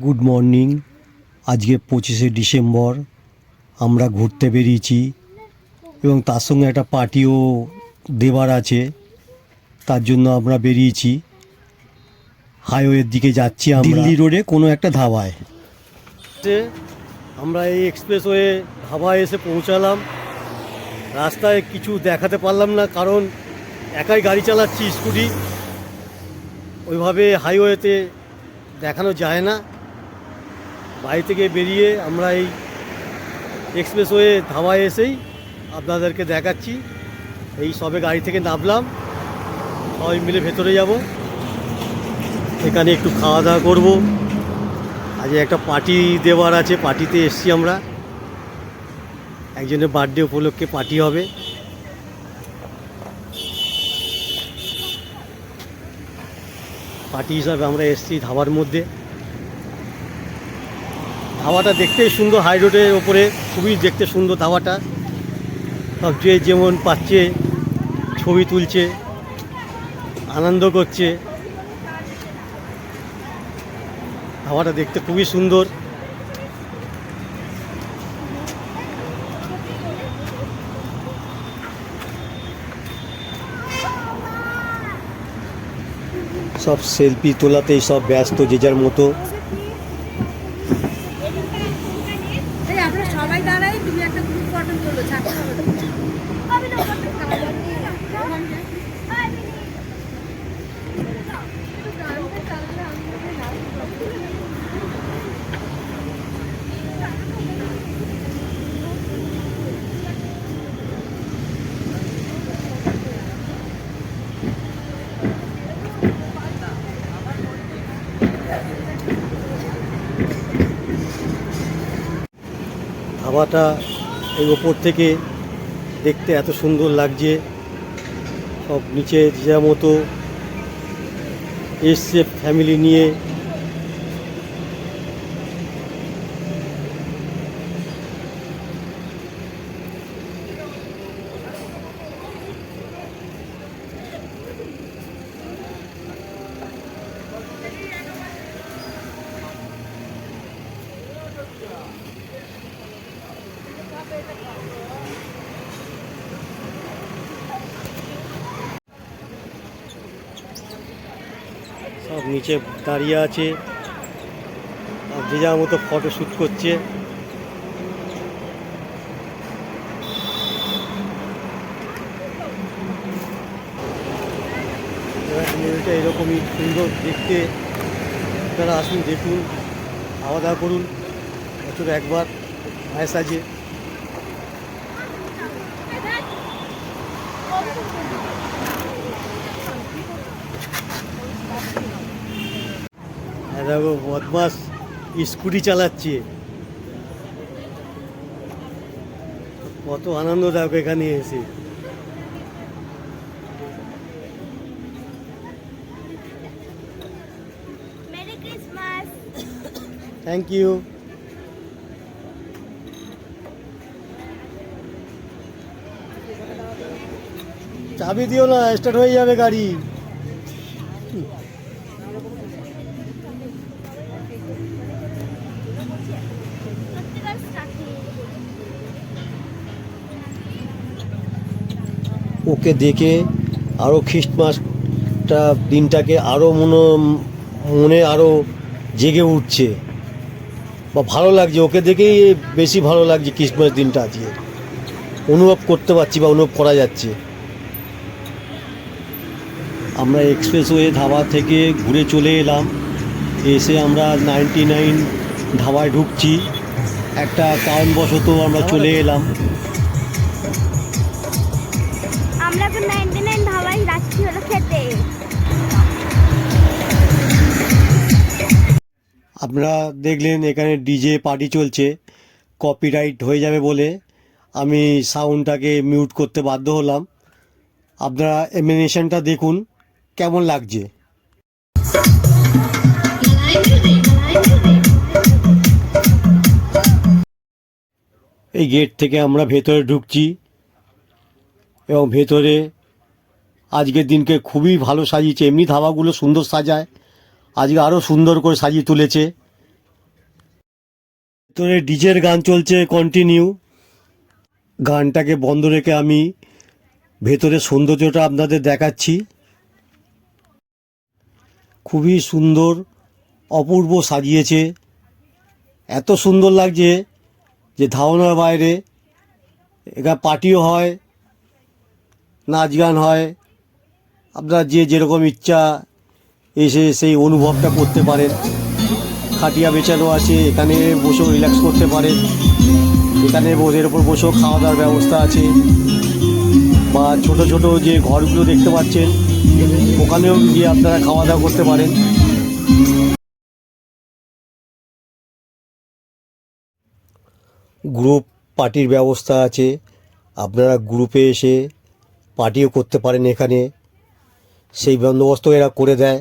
Good morning. আজকে পঁচিশে December আমরা ঘুরতে বেরিয়েছি এবং তার সঙ্গে একটা পার্টিও দেবার আছে তার জন্য আমরা বেরিয়েছি। হাইওয়ের দিকে যাচ্ছি আমরা। দিল্লি রোডে কোনো একটা ধাবায়। আমরা এই এক্সপ্রেসওয়ে ধাবায় এসে পৌঁছালাম। রাস্তায় কিছু দেখাতে পারলাম না কারণ একাই গাড়ি চালাচ্ছি স্কুটি। ওইভাবে হাইওয়েতে দেখানো যায় না। বাড়ি থেকে বেরিয়ে আমরা এই এক্সপ্রেসওয়ে ধাবায় এসেই আপনাদেরকে দেখাচ্ছি। এই সবে গাড়ি থেকে নামলাম। সবাই মিলে ভেতরে যাব। এখানে একটু খাওয়া দাওয়া করব। আজ একটা পার্টি দেওয়ার আছে, পার্টিতে এসছি আমরা। একজনের বার্থডে উপলক্ষে পার্টি হবে। পার্টি হিসাবে আমরা এসছি ধাবার মধ্যে। ধাবাটা দেখতে সুন্দর হাই রোডের ওপরে খুবই দেখতে সুন্দর ধাবাটা সব যে যেমন পাচ্ছে, ছবি তুলছে, আনন্দ করছে। ধাবাটা দেখতে খুবই সুন্দর। সব সেলফি তোলাতেই সব ব্যস্ত যে যার মতো এই আমরা সবাই দাঁড়াই তুমি একটা গ্রুপ ফটো তোলো ছাড়তে হবে তো। ধাবাটা এই ওপর থেকে দেখতে এত সুন্দর লাগছে। সব নিচে যে মতো এসছে ফ্যামিলি নিয়ে। নিচে দাঁড়িয়ে আছে। আর যে যার মতো ফটো শ্যুট করছে। এটা এরকমই সুন্দর দেখতে। আপনারা আসুন, দেখুন, খাওয়া দাওয়া করুন। বছর একবার, মায়ের সাজে হ্যাঁ দেখো বদমাস স্কুটি চালাচ্ছে। কত আনন্দ দেখো এখানে এসে। থ্যাংক ইউ চাবি দিও না স্টার্ট হয়ে যাবে গাড়ি। ওকে দেখে আরও খ্রিস্টমাসটা দিনটাকে আরও মনে মনে আরও জেগে উঠছে। বা ভালো লাগছে, ওকে দেখেই বেশি ভালো লাগছে খ্রিস্টমাস দিনটা আজকে। অনুভব করতে পারছি বা অনুভব করা যাচ্ছে। আমরা এক্সপ্রেসওয়ে ধাবা থেকে ঘুরে চলে এলাম। এসে আমরা নাইনটি নাইন ধাবায় ঢুকছি। একটা কারণবশত আমরা চলে এলাম। আপনারা দেখলেন এখানে ডিজে পার্টি চলছে কপিরাইট হয়ে যাবে বলে আমি সাউন্ডটাকে মিউট করতে বাধ্য হলাম। আপনারা এমিনেশনটা দেখুন, কেমন লাগছে? এই গেট থেকে আমরা ভেতরে ঢুকছি এবং ভেতরে আজকের দিনকে খুবই ভালো সাজিয়েছে। এমনি ধাবাগুলো সুন্দর সাজায়। আজকে আরও সুন্দর করে সাজিয়ে তুলেছে। তোরে ডিজের গান চলছে কন্টিনিউ গানটাকে বন্ধ রেখে আমি ভেতরে সৌন্দর্যটা আপনাদের দেখাচ্ছি। খুবই সুন্দর, অপূর্ব সাজিয়েছে। এত সুন্দর লাগছে যে ধারণার বাইরে এখানে পার্টিও হয়, নাচ গান হয়। আপনার যে যেরকম ইচ্ছা এসে সেই অনুভবটা করতে পারেন। খাটিয়া বেচানো আছে, এখানে বসেও রিল্যাক্স করতে পারেন। এখানে বসের ওপর বসেও খাওয়া দাওয়ার ব্যবস্থা আছে। বা ছোট ছোট যে ঘরগুলো দেখতে পাচ্ছেন, ওখানেও গিয়ে আপনারা খাওয়া দাওয়া করতে পারেন। গ্রুপ পার্টির ব্যবস্থা আছে। আপনারা গ্রুপে এসে পার্টিও করতে পারেন এখানে। সেই বন্দোবস্ত এরা করে দেয়।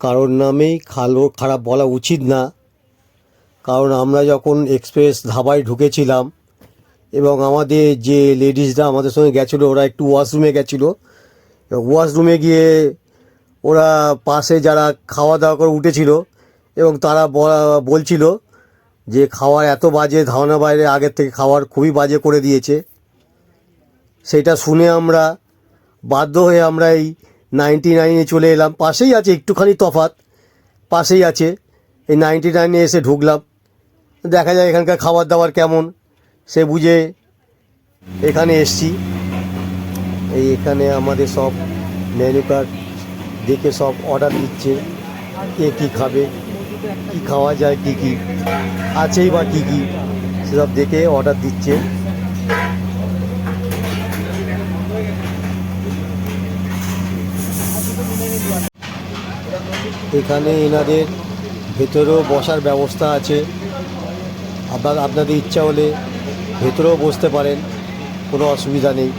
কারোর নামেই খালো খারাপ বলা উচিত না। কারণ আমরা যখন এক্সপ্রেস ধাবায় ঢুকেছিলাম এবং আমাদের যে লেডিসরা আমাদের সঙ্গে গেছিল, ওরা একটু ওয়াশরুমে গেছিল। ওয়াশরুমে গিয়ে ওরা পাশে যারা খাওয়া দাওয়া করে উঠেছিল এবং তারা বলা- বলছিল যে খাওয়ার এত বাজে ধারণা বাইরে আগের থেকে খাওয়ার খুবই বাজে করে দিয়েছে। সেটা শুনে আমরা বাধ্য হয়ে আমরা এই নাইনটি নাইনে চলে এলাম। পাশেই আছে একটুখানি তফাত পাশেই আছে। এই নাইনটি নাইনে এসে ঢুকলাম। দেখা যায় এখানকার খাবার দাবার কেমন, সে বুঝে এখানে এসছি। এই এখানে আমাদের সব মেনু কার্ড দেখে সব অর্ডার দিচ্ছে। কে কী খাবে, কি খাওয়া যায়, কী কী আছেই বা কী কী, সেসব দেখে অর্ডার দিচ্ছে। এখানে এনাদের ভেতরেও বসার ব্যবস্থা আছে। আপনার আপনাদের ইচ্ছা হলে ভেতরেও বসতে পারেন কোনো অসুবিধা নেই।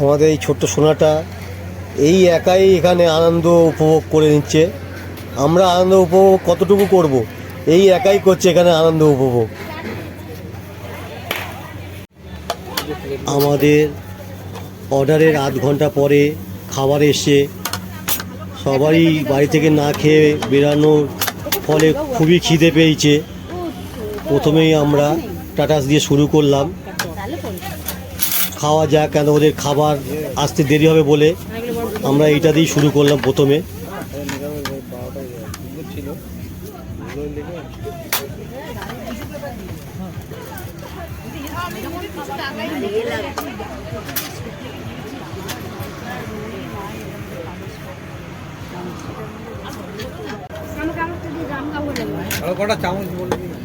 আমাদের এই ছোট্ট সোনাটা এই একাই এখানে আনন্দ উপভোগ করে নিচ্ছে। আমরা আনন্দ উপভোগ কতটুকু করব? এই একাই করছে এখানে আনন্দ উপভোগ। আমাদের অর্ডারের আধ ঘণ্টা পরে খাবার এসে সবারই বাড়ি থেকে না খেয়ে বেরানোর ফলে খুবই খিদে পেয়েছে। প্রথমেই আমরা টাটাস দিয়ে শুরু করলাম। খাওয়া যাক কেন ওদের খাবার আসতে দেরি হবে বলে। আমরা এইটা দিয়েই শুরু করলাম প্রথমে। দিয়ে কটা চামচ বলবি না।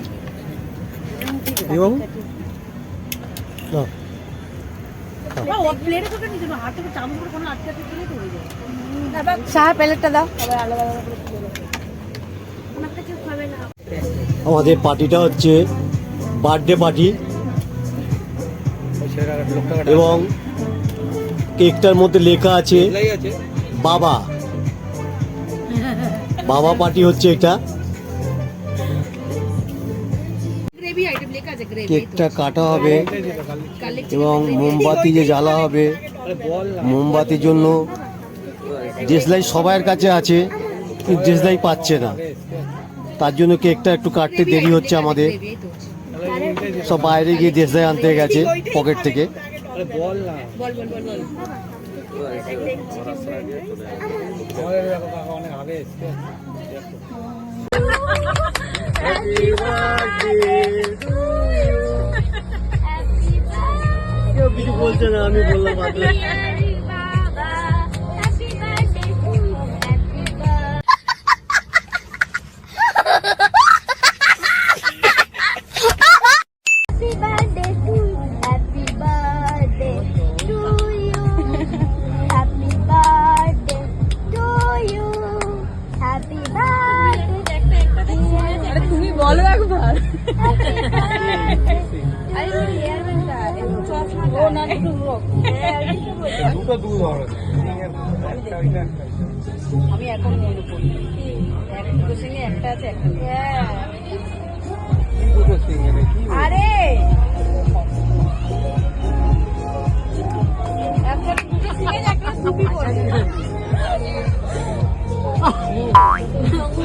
সাহা প্লেটটা দাও। আবার আলাদা আলাদা করে তুলে দাও আমার কাছে খাবে না। আমাদের পার্টিটা হচ্ছে বার্থডে পার্টি এবং কেকটার মধ্যে লেখা আছে আছে। বাবা। বাবা পার্টি হচ্ছে এটা। কেকটা কাটা হবে এবং মোমবাতি যে জ্বালা হবে, মোমবাতির জন্য দেশলাই সবার কাছে আছে, কিন্তু দেশলাই পাচ্ছে না। তার জন্য কেকটা একটু কাটতে দেরি হচ্ছে আমাদের। সব বাইরে গিয়ে দেশলাই আনতে গেছে পকেট থেকে। আরে বল না বল কিছু বলছে না আমি বললাম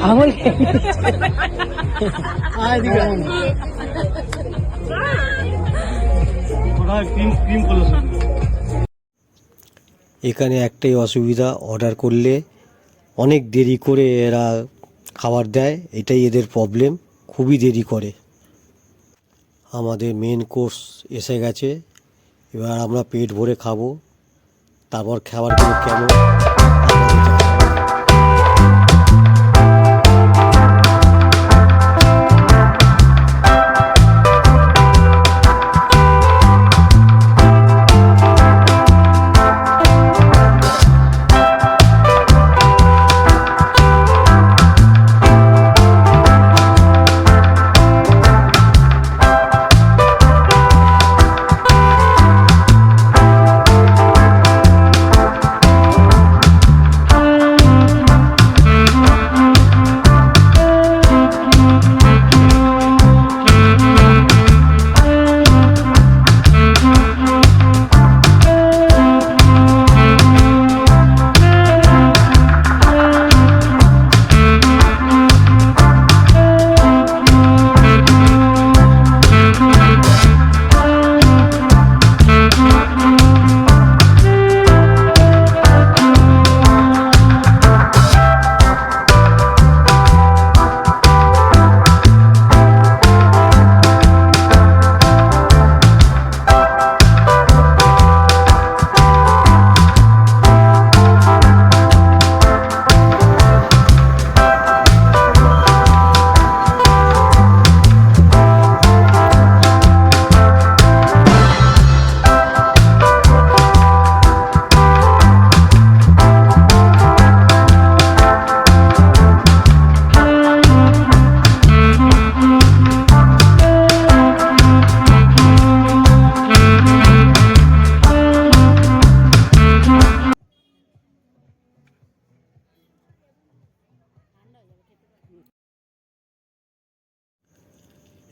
আমল এখানে একটাই অসুবিধা অর্ডার করলে অনেক দেরি করে এরা খাবার দেয় এটাই এদের প্রবলেম খুবই দেরি করে। আমাদের মেন কোর্স এসে গেছে এবার আমরা পেট ভরে খাব তারপর খাবারগুলো কেমন?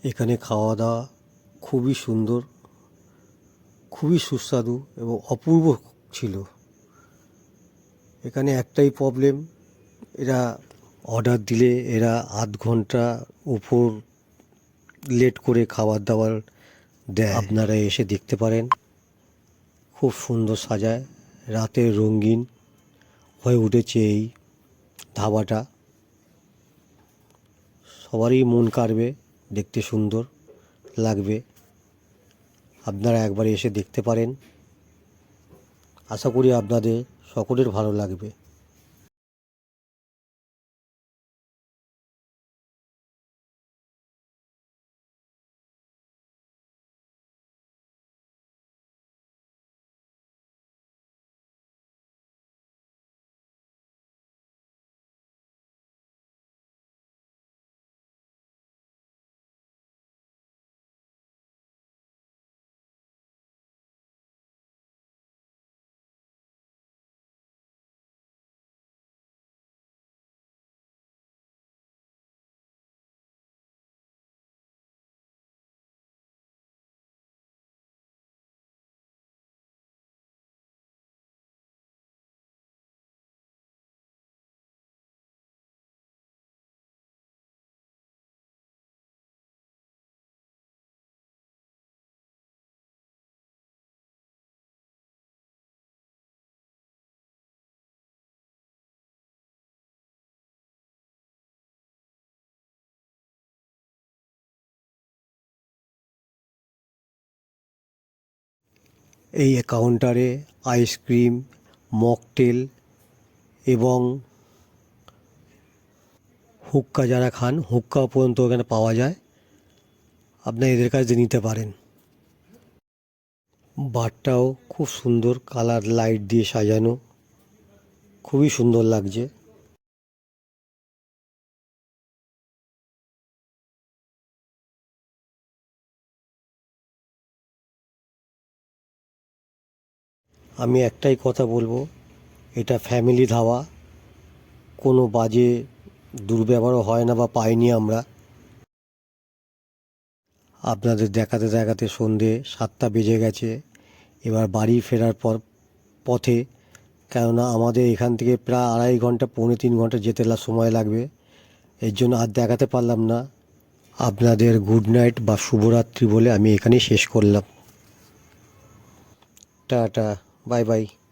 এখানে খাওয়া দাওয়া খুবই সুন্দর, খুবই সুস্বাদু এবং অপূর্ব ছিল। এখানে একটাই প্রবলেম এরা অর্ডার দিলে এরা আধ ঘণ্টা উপর লেট করে খাবার দাবার দেয়। আপনারা এসে দেখতে পারেন, খুব সুন্দর সাজায় রাতের রঙিন হয়ে উঠেছে এই ধাবাটা। সবারই মন কাড়বে। দেখতে সুন্দর লাগবে। আপনারা একবার এসে দেখতে পারেন। আশা করি আপনাদের সকলের ভালো লাগবে। এই কাউন্টারে আইসক্রিম, মকটেল এবং হুক্কা যারা খান, হুক্কা পর্যন্ত এখানে পাওয়া যায়। আপনারা এদের কাছে নিতে পারেন। বারটাও খুব সুন্দর কালার, লাইট দিয়ে সাজানো। খুবই সুন্দর লাগছে। আমি একটাই কথা বলব, এটা ফ্যামিলি ধাওয়া। কোনো বাজে দুর্ব্যবহারও হয় না বা পাইনি আমরা। আপনাদের দেখাতে দেখাতে সন্ধে সাতটা বেজে গেছে। এবার বাড়ি ফেরার পর পথে, কেননা আমাদের এখান থেকে প্রায় আড়াই ঘণ্টা, পৌনে তিন ঘণ্টা যেতে সময় লাগবে। এর জন্য আর দেখাতে পারলাম না। আপনাদের গুড নাইট বা শুভরাত্রি বলে আমি এখানেই শেষ করলাম। টাটা। Bye bye.